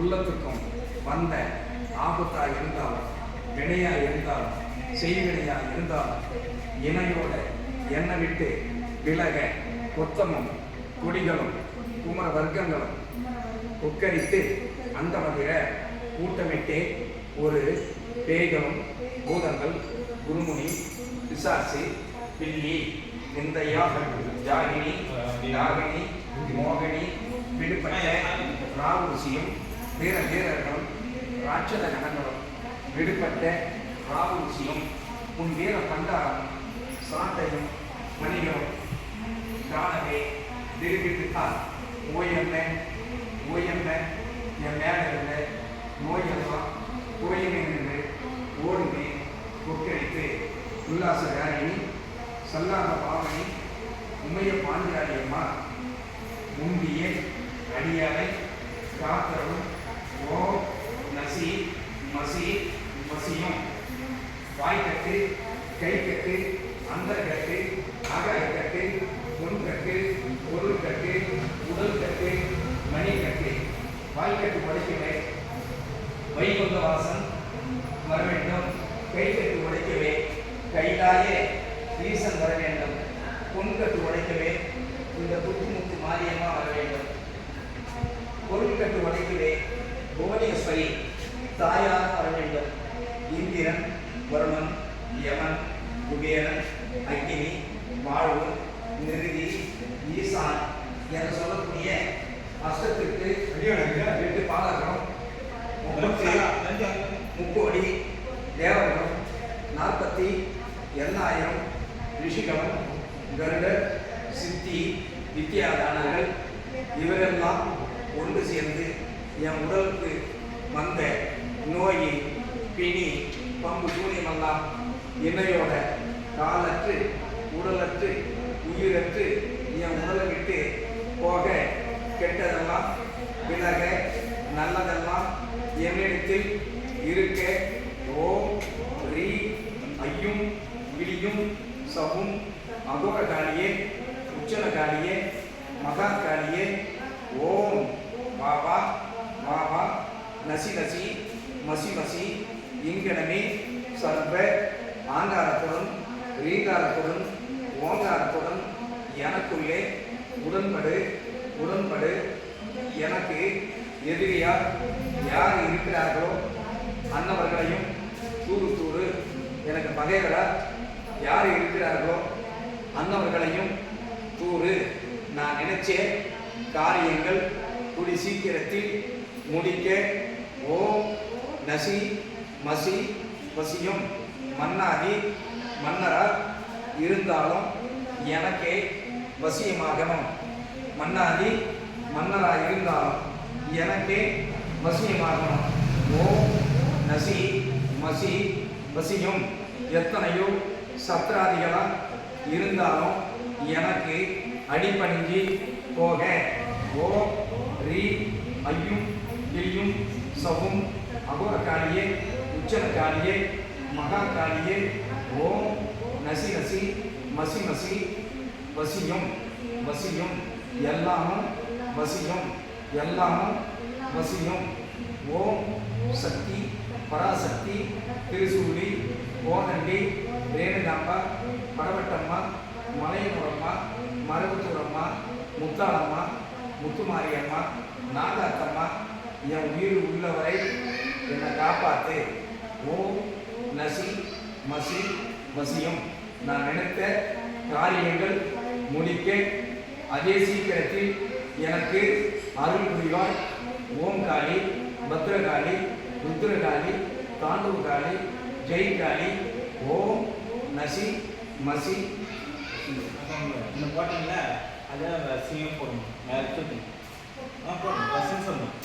உள்ளத்துக்கும் வந்த ஆபத்தா இருந்தாலும் வினையா இருந்தாலும் செய்வினையா இருந்தாலும் இணையோட என்னை விட்டு விலக கொத்தமும் கொடிகளும் குமர வர்க்கங்களும் உட்கரித்து அந்த வகையில கூட்டமிட்டு ஒரு பேய்களும் பூதங்கள் குருமுனி பிசாசு பில்லி விந்தையா ஜாகினி நாகினி மோகினி விடுபட்ட ராவுசியும் வீர வீரர்களும் ராட்சத கணங்களும் விடுபட்ட ராவுசியும் உன் வீர பண்டாரம் சாட்டையும் மணிகளும் காணவே திருப்பிட்டுத்தான் ஓயம்ம ஓயம்ம என் மேலே இருந்த நோயெல்லாம் கோயிலே நின்று ஓடுமே கொக்கரித்து உல்லாச ராணி சல்லாத பாவனி உமைய பாண்டியாரியம்மா முந்திய அடியாரை காத்திரம் ஓ நசி மசி மசியும் வாய்க்கட்டு கைக்கட்டு கட்டு அகரக்கட்டு பொன்கட்டு பொருள்கட்டு உடல்கட்டு மணிக்கட்டு வாய்க்கட்டு உடைக்கவே. வைகுந்த வாசன் வர வேண்டும். கைக்கட்டு உடைக்கவே. கையிலாயே ஈசன் வர வேண்டும். பொன்கட்டு உடைக்கவே. இந்த புத்துமுத்து மாரியம்மா வர வேண்டும். பொருட்கட்டு உடைக்கவே. புவனேஸ்வரி தாயார் வர வேண்டும். இந்திரன் வருணன் யமன் குபேரன் அக்னி வாழ்வு நிருதி ஈசான் என சொல்லக்கூடிய அஷ்டத்திற்கு எட்டு பாலகரம் முப்பத்தி முக்கோடி தேவர்களும் நாற்பத்தி எண்ணாயிரம் ரிஷிகளும் கருடர் சித்தி வித்யாதானர்கள் இவரெல்லாம் ஒன்று சேர்ந்து என் உடலுக்கு வந்த நோய் பிணி பம்பு சூரியமெல்லாம் என்னையோட காலற்று உடலற்று உயிரற்று என் உடலை விட்டு போக கெட்டதெல்லாம் விலக நல்லதெல்லாம் என்னிடத்தில் இருக்க. ஓம் ரீ ஐயும் விழியும் சவும் அகோரகாலியே மகா மகாகாலியே ஓம் பாபா பாபா நசி நசி மசி மசி. இங்கனமே சர்வ ஆங்காரத்துடன் ரீங்காரத்துடன் ஓங்காரத்துடன் எனக்குள்ளே உடன்படு உடன்படு. எனக்கு எதிரியார் யார் இருக்கிறார்களோ அன்னவர்களையும் தூறு தூறு எனக்கு பகைவரார் யார் இருக்கிறார்களோ அன்னவர்களையும் தூறு நான் நினைச்ச காரியங்கள் கூடி சீக்கிரத்தில் முடிக்க ஓ நசி மசி வசியும் மன்னாதி மன்னரா இருந்தாலும் எனக்கே வசியமாகணும். மன்னாதி மன்னராக இருந்தாலும் எனக்கே வசியமாகணும். ஓ நசி மசி வசியும் எத்தனையோ சத்ராதிகளா இருந்தாலும் எனக்கு அடிபணிஞ்சு போக. ஓ ரீ ஐயும் கிளியும் சவும் அகோரகாலியே உச்சனகாலியே மகாகாலியே ஓம் நசி நசி மசி மசி வசியும் வசியும் எல்லாமும் வசியும் எல்லாமும் வசியும். ஓம் சக்தி பராசக்தி திருசூரி கோதண்டி ரேணுகாம்பா பரவட்டம்மா மலையனூரம்மா மரபுத்தூரம்மா முத்தாளம்மா முத்துமாரியம்மா நாகாத்தம்மா என் உயிர் உள்ளவரை என்னை காப்பாற்று ஓம் நசி மசி வசியம். நான் நினைத்த காரியங்கள் முடிக்க அதே சீக்கிரத்தில் எனக்கு அருள் புரிவாய். ஓம் காளி பத்ரகாளி ருத்ரகாளி தாண்டவகாளி ஜெய் காளி ஓம் நசி மசி. இந்த போட்டிங்களா அதை சிஎம் போடணும். வேறு போடணும் பஸ்ஸுன்னு சொல்லணும்